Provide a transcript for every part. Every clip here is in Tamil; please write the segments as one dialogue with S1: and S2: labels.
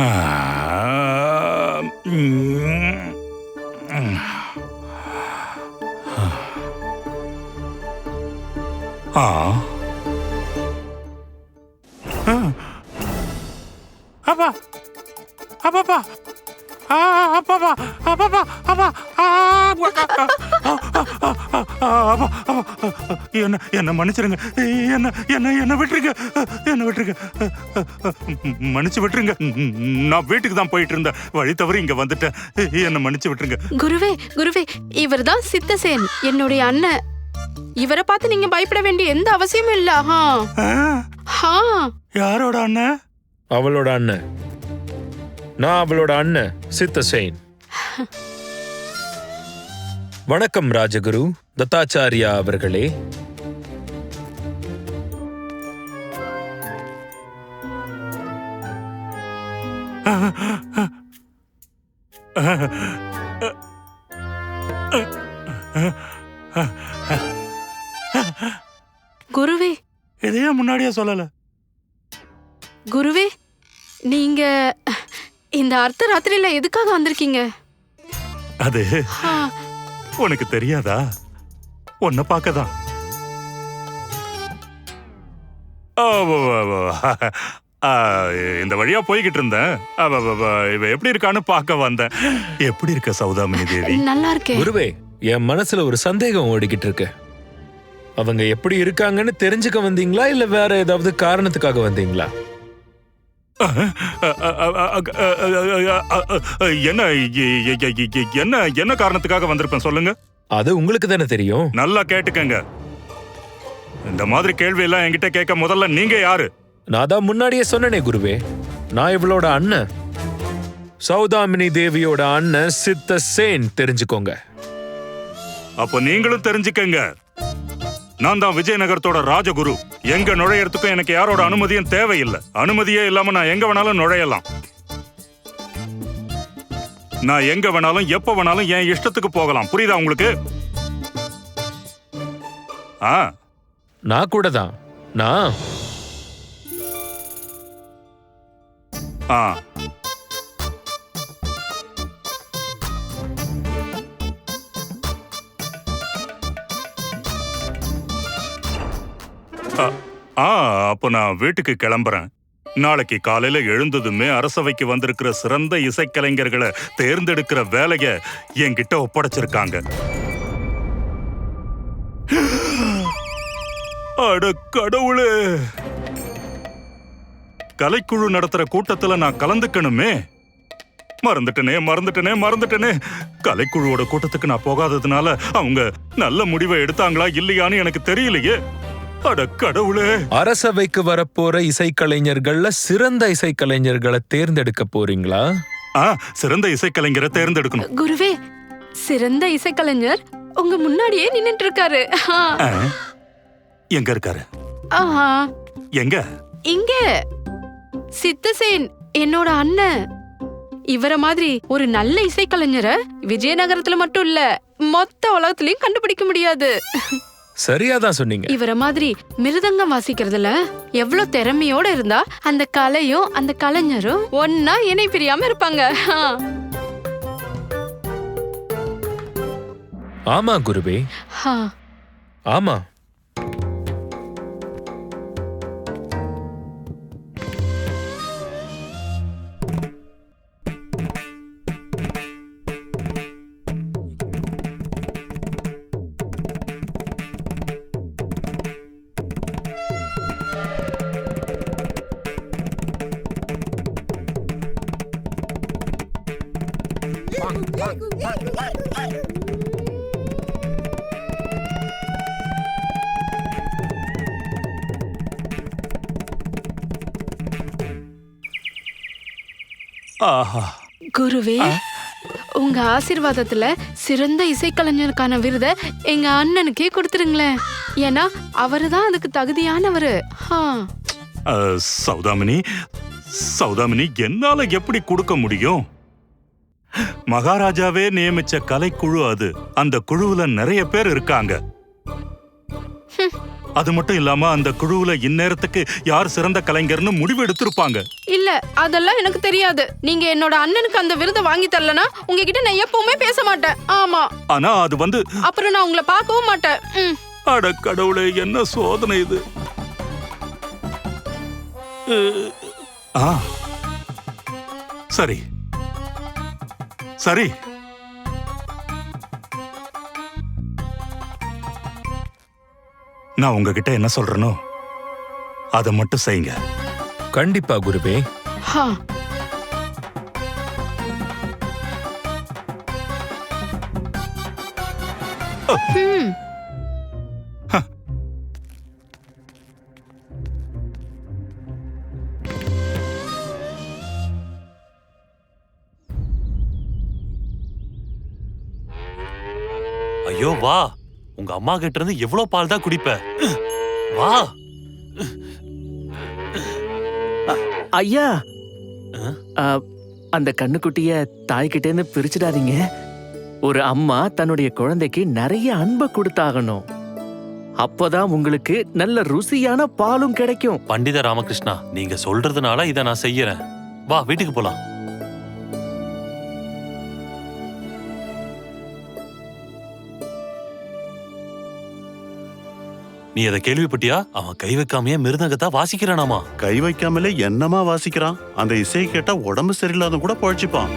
S1: ம். என்ன என்ன மன்னிச்சிருங்க. என்ன என்ன என்ன விட்டுருங்க. என்ன விட்டுருங்க. மன்னிச்சு விட்டுருங்க. நான் வீட்டுக்கு தான் போயிட்டு இருந்தேன். வழி தவறி இங்க வந்துட்டேன். என்ன மன்னிச்சு விட்டுருங்க.
S2: குருவே குருவே இவர்தான் சித்தசேன். என்னுடைய அண்ணன். இவரை பார்த்து நீங்க பயப்பட வேண்டிய எந்த அவசியமும் இல்ல. ஹா
S1: யாரோட அண்ணன்?
S3: அவளோட அண்ணன். நான் அவளோட அண்ணன் சித்தசேன். வணக்கம் ராஜகுரு. தத்தாச்சாரியா அவர்களே.
S2: குருவே.
S1: இதையே முன்னாடியே சொல்லல.
S2: குருவே நீங்க இந்த அர்த்த ராத்திரியில எதுக்காக வந்திருக்கீங்க?
S1: அது உனக்கு தெரியாதா? உன்னை பார்க்க தான் ஆ, வ- வ- வ- ஆ, இந்த வழியா போய்கிட்டு இருந்தேன் இவ எப்படி இருக்கான்னு பார்க்க வந்தேன் எப்படி இருக்க சௌதாமினி தேவி
S2: நல்லா இருக்கேன்
S3: குருவே என் மனசுல ஒரு சந்தேகம் ஓடிக்கிட்டு இருக்கு அவங்க எப்படி இருக்காங்கன்னு தெரிஞ்சுக்க வந்தீங்களா இல்ல வேற ஏதாவது காரணத்துக்காக வந்தீங்களா
S1: என்ன என்ன என்ன காரணத்துக்காக வந்திருப்பேன் சொல்லுங்க
S3: அது உங்களுக்கு தானே தெரியும்
S1: நல்லா கேட்டுக்கங்க இந்த மாதிரி கேள்வி எல்லாம் என்கிட்ட கேட்க முதல்ல நீங்க யாரு
S3: நான் தான் முன்னாடியே சொன்னனே குருவே. நான் இவளோட அண்ணன். சௌதாமினி தேவியோட அண்ணன் சித்த சேன் தெரிஞ்சுக்கோங்க.
S1: அப்போ நீங்களும் தெரிஞ்சுக்கங்க. நான் தான் விஜயநகரத்தோட ராஜகுரு. எங்க நுழையறதுக்கும் எனக்கு யாரோட அனுமதியும் தேவையில்லை. அனுமதியே இல்லாம நான் எங்க வேணாலும் நுழையலாம். நான் எங்க வேணாலும் எப்ப வேணாலும் என் இஷ்டத்துக்கு போகலாம். புரியுதா உங்களுக்கு? ஆ.
S3: நான் கூட தான் நான்
S1: ஆ. ஆ, ஆ அப்போ நான் வீட்டுக்கு கிளம்புறேன். நாளைக்கு காலையில எழுந்ததுமே அரசவைக்கு வந்திருக்கிற சிறந்த இசைக்கலைஞர்களை தேர்ந்தெடுக்கிற வேலைய என்கிட்ட ஒப்படைச்சிருக்காங்க. அட கடவுளே! கலைக்குழு நடத்துற கூட்டத்துல நான் கலந்துக்கணுமே? மறந்துட்டனே மறந்துட்டனே மறந்துட்டனே. கலைக்குழுவோட கூட்டத்துக்கு நான் போகாததுனால அவங்க நல்ல முடிவை எடுத்தாங்களா இல்லையான்னு எனக்கு தெரியலையே. அட கடவுளே.
S3: அரசவைக்கு வரப்போற இசைக்கலைஞர்கள்ல சிறந்த இசைக்கலைஞர்களை தேர்ந்தெடுக்க போறீங்களா?
S1: ஆ சிறந்த இசைக்கலைஞரை தேர்ந்தெடுக்கணும்.
S2: குருவே சிறந்த இசைக்கலைஞர் உங்க முன்னாடியே நின்னுட்டு இருக்காரு
S1: எங்க இருக்காரு?
S2: ஆஹா.
S1: எங்க?
S2: இங்க. சித்தசேன் என்னோட அண்ணன். இவர மாதிரி ஒரு நல்ல இசைக்கலைஞரை விஜயநகரத்துல மட்டும் இல்ல மொத்த உலகத்திலயும் கண்டுபிடிக்க முடியாது.
S3: சரியா தான் சொன்னீங்க.
S2: இவர மாதிரி மிருதங்கம் வாசிக்கிறதுல எவ்வளவு திறமையோட இருந்தா அந்த கலையும் அந்த கலைஞரும் ஒன்னா இணை பிரியாம இருப்பாங்க.
S3: ஆமா குருவே. ஆமா.
S1: ஆஹா.
S2: குருவே உங்க ஆசீர்வாதத்துல சிறந்த இசைக்கலைஞருக்கான விருதை எங்க அண்ணனுக்கே கொடுத்துருங்களேன். ஏன்னா அவருதான் அதுக்கு தகுதியானவரு.
S1: சௌதாமினி சௌதாமினி என்னால எப்படி கொடுக்க முடியும்? மகாராஜாவே நியமிச்ச கலைக்குழு அது. அந்த குழுவுல நிறைய பேர் இருக்காங்க. அது மட்டும் இல்லாம அந்த குழுவுல இந்நேரத்துக்கு யார் சிறந்த கலைஞர்னு முடிவு எடுத்திருப்பாங்க.
S2: இல்ல அதெல்லாம் எனக்கு தெரியாது. நீங்க என்னோட அண்ணனுக்கு அந்த விருதை வாங்கி தரலனா உங்ககிட்ட நான் எப்பவுமே பேச மாட்டேன். ஆமா.
S1: ஆனா அது வந்து
S2: அப்புறம் நான் உங்களை பார்க்கவும் மாட்டேன்.
S1: அட கடவுளே என்ன சோதனை இது? ஆ. சரி. சரி நான் உங்ககிட்ட என்ன சொல்றேனோ அதை மட்டும் செய்யுங்க
S3: கண்டிப்பா குருவே
S2: ஹா. ம்.
S4: வா. உங்க அம்மா கிட்ட இருந்து எவ்வளவு பால் தான் குடிப்ப. வா.
S5: ஐயா. அந்த கண்ணுக்குட்டிய தாய்கிட்டேருந்து பிரிச்சிடாதீங்க. ஒரு அம்மா தன்னுடைய குழந்தைக்கு நிறைய அன்பை கொடுத்தாகணும். அப்பதான் உங்களுக்கு நல்ல ருசியான பாலும் கிடைக்கும்.
S4: பண்டித ராமகிருஷ்ணா நீங்க சொல்றதுனால இத நான் செய்யறேன். வா வீட்டுக்கு போலாம். நீ அதை கேள்விப்பட்டியா? அவன் கை வைக்காமயே மிருதங்கத்தா வாசிக்கிறானாமா?
S6: கை வைக்காமலே என்னமா வாசிக்கிறான்? அந்த இசையை கேட்டா உடம்பு சரியில்லாத கூட பழச்சிப்பான்.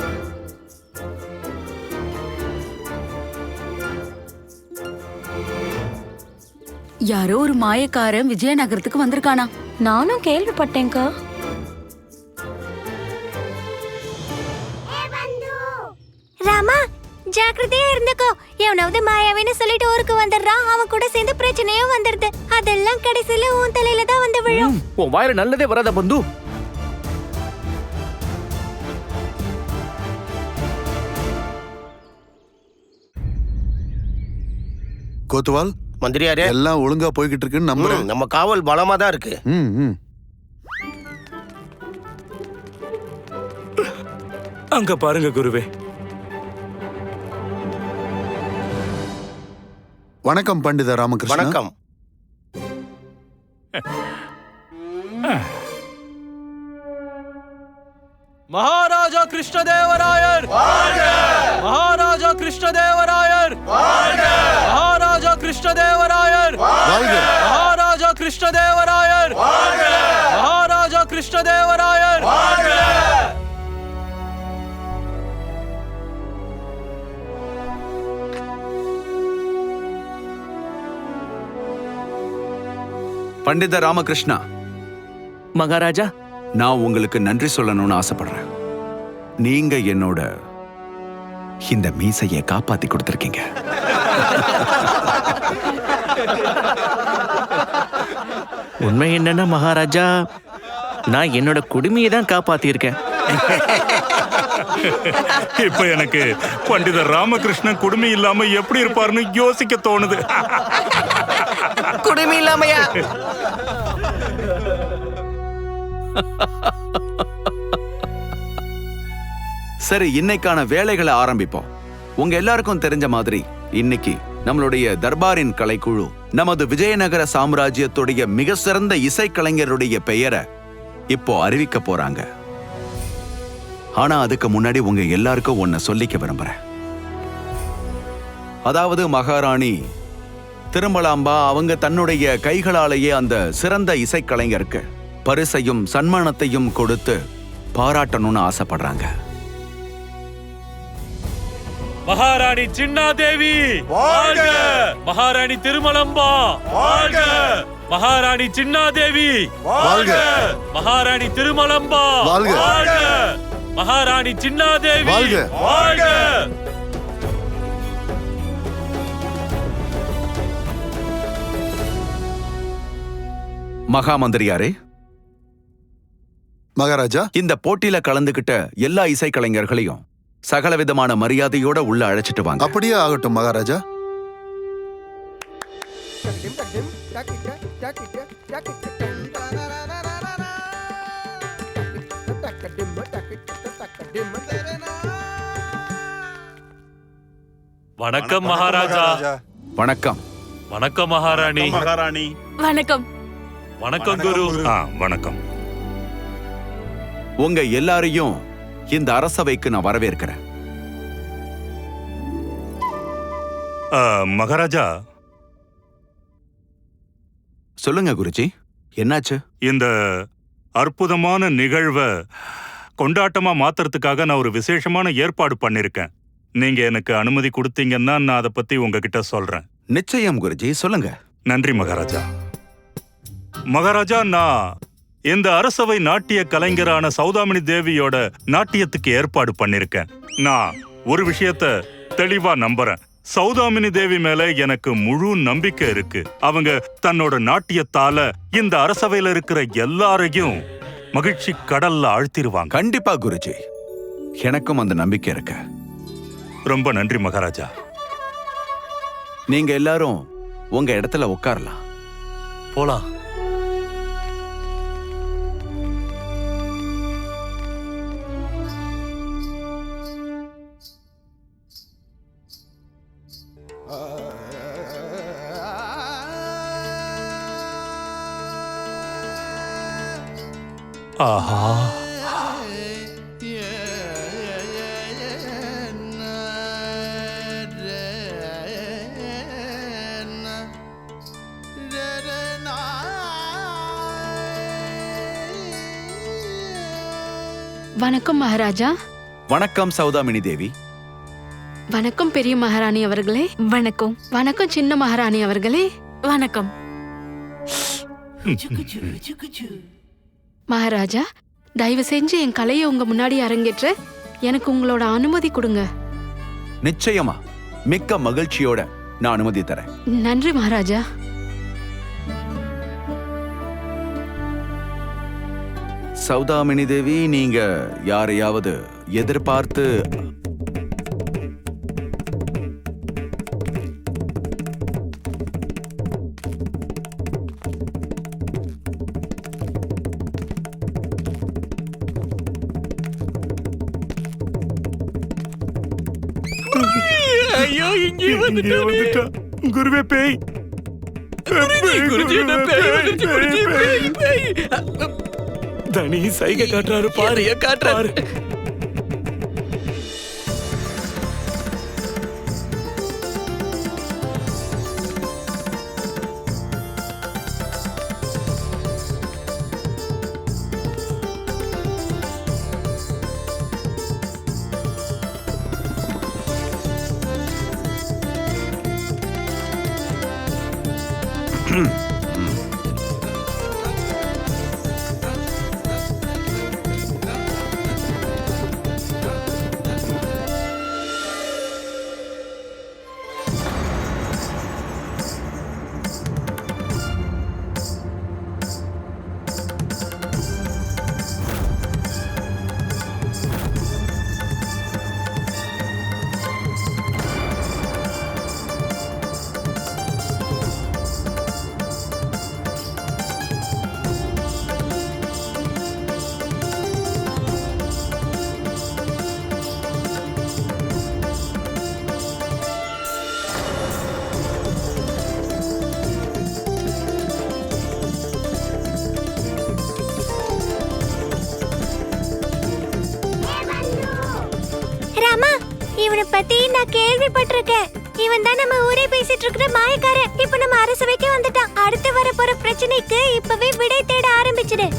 S7: யாரோ ஒரு மாயக்காரன் விஜயநகரத்துக்கு வந்திருக்கானா?
S8: நானும் கேள்விப்பட்டேன்க்கா. ராமா ஜாக்கிரதையா இருந்துக்கோ. எவனாவது மாயாவின்னு சொல்லிட்டு ஊருக்கு வந்துடுறான். அவன் கூட சேர்ந்து பிரச்சனையும் வந்துடுது. அதெல்லாம் கடைசியில உன் தலையில தான் வந்து விழும்.
S5: உன் வாயில நல்லதே வராத பந்து?
S9: கோத்துவால்
S10: மந்திரியாரே.
S9: எல்லாம் ஒழுங்கா போய்கிட்டு இருக்குன்னு நம்புறேன்.
S10: நம்ம காவல் பலமா தான் இருக்கு.
S9: ம், ம்.
S3: அங்க பாருங்க குருவே.
S9: வணக்கம் பண்டித ராமகிருஷ்ணன்
S10: வணக்கம்.
S4: மகாராஜா கிருஷ்ணதேவராயர். மகாராஜா கிருஷ்ணதேவராயர். மகாராஜா கிருஷ்ணதேவராயர். மகாராஜா கிருஷ்ணதேவராயர். மகாராஜா கிருஷ்ணதேவராயர்.
S11: பண்டித ராமகிருஷ்ணா.
S5: மகாராஜா.
S11: நான் உங்களுக்கு நன்றி சொல்லணும்னு ஆசைப்படுறேன். நீங்க என்னோட இந்த மீசையை காப்பாத்தி கொடுத்துருக்கீங்க.
S5: உண்மை என்னன்னா மகாராஜா நான் என்னோட குடுமையை தான் காப்பாத்தியிருக்கேன்.
S1: இப்ப எனக்கு பண்டிதர் ராமகிருஷ்ணன் குடுமி இல்லாம எப்படி இருப்பாருன்னு யோசிக்க தோணுது.
S5: குடுமி இல்லாமையா
S11: சரி இன்னைக்கான வேலைகளை ஆரம்பிப்போம். உங்க எல்லாருக்கும் தெரிஞ்ச மாதிரி இன்னைக்கு நம்மளுடைய தர்பாரின் கலைக்குழு நமது விஜயநகர சாம்ராஜ்யத்துடைய மிக சிறந்த இசைக்கலைஞருடைய பெயரை இப்போ அறிவிக்க போறாங்க. ஆனா அதுக்கு முன்னாடி உங்க எல்லாருக்கும் ஒன்ன சொல்லிக்க விரும்புறேன். அதாவது மகாராணி திருமலாம்பா அவங்க தன்னுடைய கைகளாலேயே அந்த சிறந்த இசைக்கலைஞருக்கு பரிசையும் சன்மானத்தையும் கொடுத்து பாராட்டணும்னு ஆசைப்படுறாங்க.
S4: மகாராணி சின்னாதேவி வாழ்க! மகாராணி திருமலம்பா வாழ்க! மகாராணி சின்னாதேவி
S9: வாழ்க!
S4: மகாராணி திருமலம்பா
S9: வாழ்க.
S4: மகாராணி சின்னாதேவி
S9: வாழ்க.
S4: வாழ்க!
S11: மகா மந்திரியாரே
S9: மகாராஜா.
S11: இந்த போட்டியில கலந்துகிட்ட எல்லா இசைக்கலைஞர்களையும் சகலவிதமான மரியாதையோட உள்ள அழைச்சிட்டு வாங்க.
S9: அப்படியே ஆகட்டும் மகாராஜா.
S4: வணக்கம் மகாராஜா.
S11: வணக்கம்
S4: வணக்கம் மகாராணி.
S6: மகாராணி.
S7: வணக்கம்.
S4: வணக்கம் குரு.
S1: ஆ வணக்கம்.
S11: உங்க எல்லாரையும் இந்த அரசவைக்கு நான் வரவேற்கிறேன்.
S1: ஆ, மகாராஜா.
S11: சொல்லுங்க குருஜி. என்னாச்சு?
S1: இந்த அற்புதமான நிகழ்வை கொண்டாட்டமா மாத்துறதுக்காக நான் ஒரு விசேஷமான ஏற்பாடு பண்ணிருக்கேன். நீங்க எனக்கு அனுமதி கொடுத்தீங்கன்னா நான் அதை பத்தி உங்ககிட்ட சொல்றேன்.
S11: நிச்சயம் குருஜி. சொல்லுங்க.
S1: நன்றி மகாராஜா. மகாராஜா நான் இந்த அரசவை நாட்டிய கலைஞரான சௌதாமினி தேவியோட நாட்டியத்துக்கு ஏற்பாடு பண்ணிருக்கேன். நான் ஒரு விஷயத்த தெளிவா நம்புறேன். சௌதாமினி தேவி மேல எனக்கு முழு நம்பிக்கை இருக்கு. அவங்க தன்னோட நாட்டியத்தால இந்த அரசவையில இருக்கிற எல்லாரையும் மகிழ்ச்சி கடல்ல ஆழ்த்திருவாங்க.
S11: கண்டிப்பா குருஜி. எனக்கும் அந்த நம்பிக்கை இருக்கு.
S1: ரொம்ப நன்றி மகாராஜா.
S11: நீங்க எல்லாரும் உங்க இடத்துல உட்காரலாம்.
S4: போலாம்.
S1: ஆஹா
S2: வணக்கம் மகாராஜா.
S11: வணக்கம் சௌதாமினி தேவி.
S2: வணக்கம் பெரிய மகாராணி அவர்களே.
S7: வணக்கம்.
S2: வணக்கம் சின்ன மகாராணி அவர்களே.
S7: வணக்கம்.
S2: மகாராஜா தயவு செஞ்சு என் கலையை உங்க முன்னாடி அரங்கேற்ற எனக்கு உங்களோட அனுமதி கொடுங்க.
S11: நிச்சயமா. மிக்க மகிழ்ச்சியோட நான் அனுமதி தரேன்.
S2: நன்றி மகாராஜா.
S11: சௌதாமினி தேவி நீங்க யாரையாவது எதிர்பார்த்து
S5: இங்கே வந்துட்டா.
S1: குருவே பேய்.
S5: தனி சைகை காட்டுறாரு பாரு. காட்டுறாரு
S8: இவனை பத்தி நான் கேள்விப்பட்டிருக்கேன். இவன் தான் நம்ம ஊரே பேசிட்டு இருக்கிற மாயக்காரன். இப்ப நம்ம அரசவைக்கு வந்துட்டான். அடுத்து வர போற பிரச்சனைக்கு இப்பவே விடை தேட ஆரம்பிச்சிடு.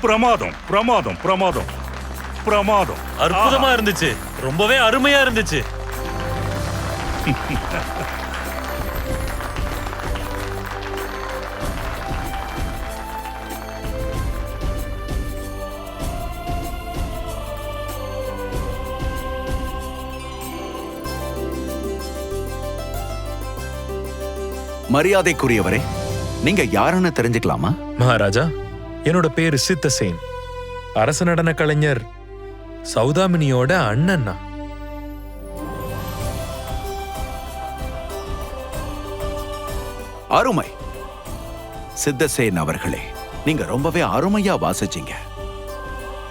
S1: பிரமாதம் பிரமாதம் பிரமாதம். பிரமாதம்.
S4: அற்புதமா இருந்துச்சு. ரொம்பவே அருமையா இருந்துச்சு.
S11: மரியாதைக்குரியவரே நீங்க யாருன்னு தெரிஞ்சுக்கலாமா?
S3: மகாராஜா என்னோட பேரு சித்தசேன். அரச நடன கலைஞர் சௌதாமினியோட அண்ணன்னா.
S11: அருமை. சித்தசேன் அவர்களே நீங்க ரொம்பவே அருமையா வாசிச்சீங்க.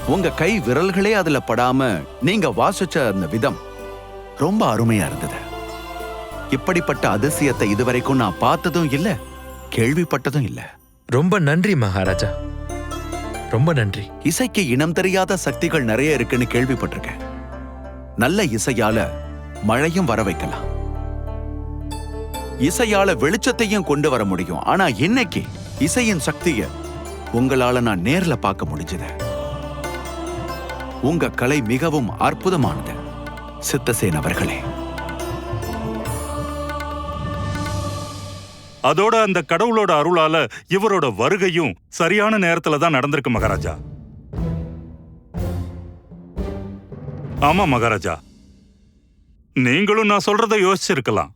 S11: உங்க கை விரல்களே அதுல படாம நீங்க வாசிச்ச அந்த விதம் ரொம்ப அருமையா இருந்தது. இப்படிப்பட்ட அதிசயத்தை இதுவரைக்கும் நான் பார்த்ததும் இல்ல கேள்விப்பட்டதும் இல்ல.
S3: ரொம்ப நன்றி மகாராஜா. ரொம்ப நன்றி.
S11: இசைக்கு இனம் தெரியாத சக்திகள் நிறைய இருக்குன்னு கேள்விப்பட்டிருக்கேன். நல்ல இசையால மழையும் வர வைக்கலாம். இசையால வெளிச்சத்தையும் கொண்டு வர முடியும். ஆனா இன்னைக்கு இசையின் சக்திய உங்களால நான் நேர்ல பார்க்க முடிஞ்சது. உங்க கலை மிகவும் அற்புதமானது. சித்தசேன் அவர்களே.
S1: அதோட அந்த கடவுளோட அருளால இவரோட வருகையும் சரியான நேரத்துல தான் நடந்திருக்கு மகாராஜா. ஆமா மகாராஜா. நீங்களும் நான் சொல்றத யோசிச்சிருக்கலாம்.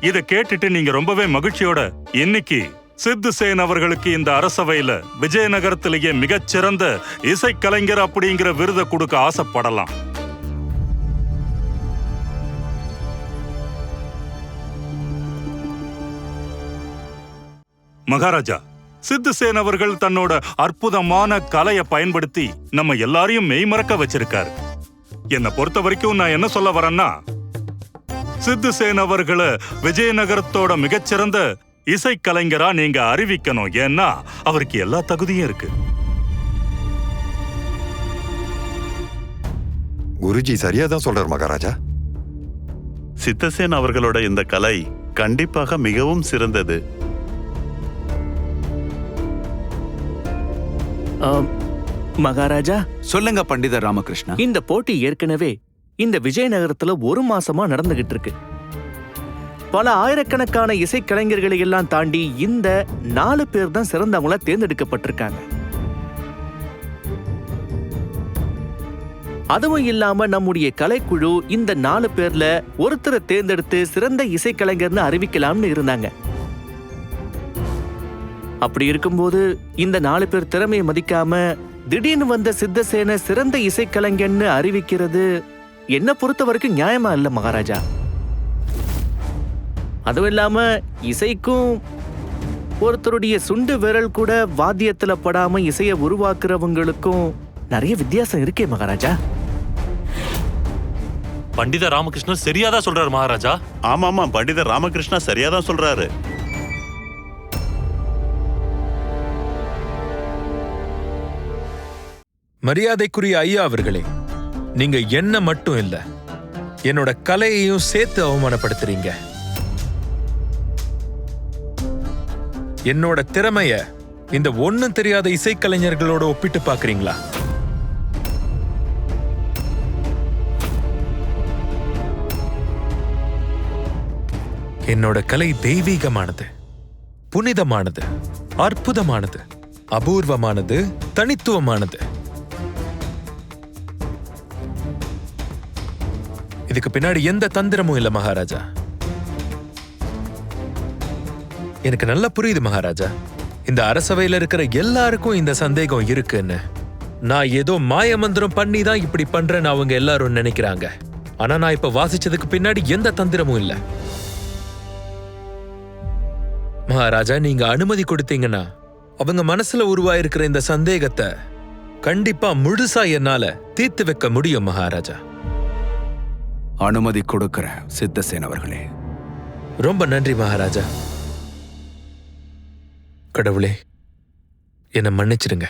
S1: இத கேட்டுட்டு நீங்க ரொம்பவே மகிழ்ச்சியோட இன்னைக்கு சித்துசேன் அவர்களுக்கு இந்த அரசவையில விஜயநகரத்திலேயே மிகச்சிறந்த இசைக்கலைஞர் அப்படிங்கிற விருதை கொடுக்க ஆசைப்படலாம். மகாராஜா சித்துசேன் அவர்கள் தன்னோட அற்புதமான கலையை பயன்படுத்தி நம்ம எல்லாரையும் மெய்மறக்க வச்சிருக்காரு. என்னை பொறுத்த வரைக்கும் நான் என்ன சொல்ல வரேன்னா சித்துசேன் அவர்களை விஜயநகரத்தோட மிகச்சிறந்த இசைக்கலைஞரா நீங்க அறிவிக்கணும். ஏன்னா அவருக்கு எல்லா தகுதியும் இருக்கு.
S9: குருஜி சரியா தான் சொல்றார் மகாராஜா.
S6: சித்தசேன் அவர்களோட இந்த கலை கண்டிப்பாக மிகவும் சிறந்தது.
S5: மகாராஜா?
S11: சொல்லுங்க பண்டிதர் ராமகிருஷ்ணா.
S5: இந்த போட்டி ஏற்கனவே இந்த விஜயநகரத்துல ஒரு மாசமா நடந்துகிட்டு இருக்கு பல ஆயிரக்கணக்கான இசைக்கலைஞர்களை எல்லாம் தாண்டி இந்த நாலு பேர் தான் சிறந்தவங்களா தேர்ந்தெடுக்கப்பட்டிருக்காங்க. அதுவும் இல்லாம நம்முடைய கலைக்குழு இந்த நாலு பேர்ல ஒருத்தரை தேர்ந்தெடுத்து சிறந்த இசைக்கலைஞர்னு அறிவிக்கலாம்னு இருந்தாங்க. அப்படி இருக்கும்போது இந்த நாலு பேர் திறமையை மதிக்காம திடீர்னு வந்த சித்தசேன சிறந்த இசைக்கலைஞன்னு அறிவிக்கிறது என்ன பொறுத்த வரைக்கும் நியாயமா இல்ல மகாராஜா. அதுவும் இல்லாம இசைக்கும் ஒருத்தருடைய சுண்டு விரல் கூட வாத்தியத்துல படாம இசைய உருவாக்குறவங்களுக்கும் நிறைய வித்தியாசம் இருக்கே மகாராஜா.
S4: பண்டித ராமகிருஷ்ணன் சரியாதான் சொல்றாரு மகாராஜா.
S6: ஆமாமா பண்டிதர் ராமகிருஷ்ணா சரியா தான் சொல்றாரு.
S3: மரியாதைக்குரிய ஐயா அவர்களே நீங்க என்ன மட்டும் இல்ல என்னோட கலையையும் சேர்த்து அவமானப்படுத்துறீங்க. என்னோட திறமைய இந்த ஒண்ணும் தெரியாத இசைக்கலைஞர்களோட ஒப்பிட்டு பாக்குறீங்களா என்னோட கலை தெய்வீகமானது புனிதமானது அற்புதமானது அபூர்வமானது தனித்துவமானது. இதுக்கு பின்னாடி எந்த தந்திரமும் இல்ல மகாராஜா. எனக்கு நல்லா புரியுது மகாராஜா. இந்த அரசவையில இருக்கிற எல்லாருக்கும் இந்த சந்தேகம் இருக்குன்னு. நான் ஏதோ மாய மந்திரம் பண்ணி தான் இப்படி பண்றேன்னு அவங்க எல்லாரும் நினைக்கிறாங்க. ஆனா நான் இப்ப வாசிச்சதுக்கு பின்னாடி எந்த தந்திரமும் இல்ல. மகாராஜா நீங்க அனுமதி கொடுத்தீங்கன்னா அவங்க மனசுல உருவாயிருக்கிற இந்த சந்தேகத்தை கண்டிப்பா முழுசா என்னால தீர்த்து வைக்க முடியும் மகாராஜா.
S11: அனுமதி கொடுக்கிறேன் சித்தசேன் அவர்களே.
S3: ரொம்ப நன்றி மகாராஜா. கடவுளே என்னை மன்னிச்சிடுங்க.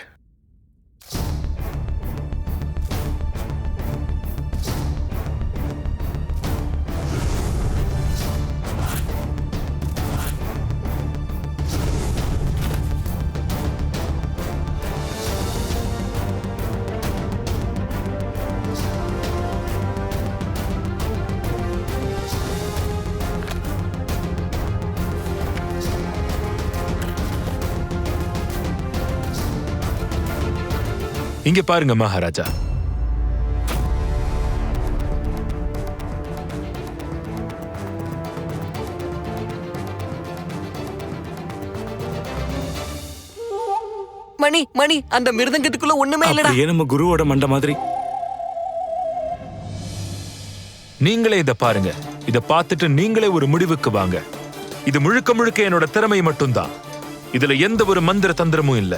S3: இங்க பாருங்க மகாராஜா.
S10: மணி மணி அந்த மிருதங்கத்துக்குள்ள ஒண்ணுமே இல்லடா.
S12: அப்படியே நம்ம குருவோட மண்ட மாதிரி.
S3: நீங்களே இத பாருங்க. இத பார்த்துட்டு நீங்களே ஒரு முடிவுக்கு வாங்க. இது முழுக்க முழுக்க என்னோட திறமை மட்டும்தான். இதுல எந்த ஒரு மந்திர தந்திரமும் இல்ல.